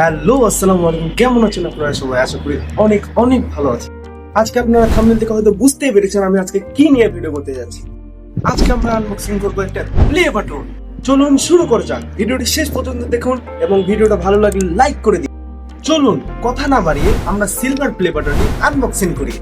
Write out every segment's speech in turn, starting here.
Hello, আসসালামু আলাইকুম। কেমন আছেন আপনারা সবাই? আশা করি অনেক অনেক ভালো আছেন। আজকে আপনারা থাম্বনেল দেখে হয়তো বুঝতেই পেরেছেন আমি আজকে কি নিয়ে ভিডিও করতে যাচ্ছি। আজকে আমরা আনবক্সিং করব একটা প্লে বাটন চলুন শুরু করা যাক। ভিডিওটি শেষ পর্যন্ত দেখুন এবং ভিডিওটা ভালো লাগলে লাইক করে দিন। চলুন, কথা না বাড়িয়ে আমরা সিলভার প্লে বাটনটি আনবক্সিং করি।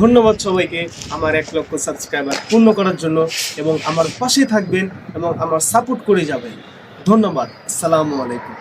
ধন্যবাদ সবাইকে আমার এক লক্ষ সাবস্ক্রাইবার পূর্ণ করার জন্য এবং আমার পাশে থাকবেন এবং আমার সাপোর্ট করে যাবেন। ধন্যবাদ। আসসালামু আলাইকুম।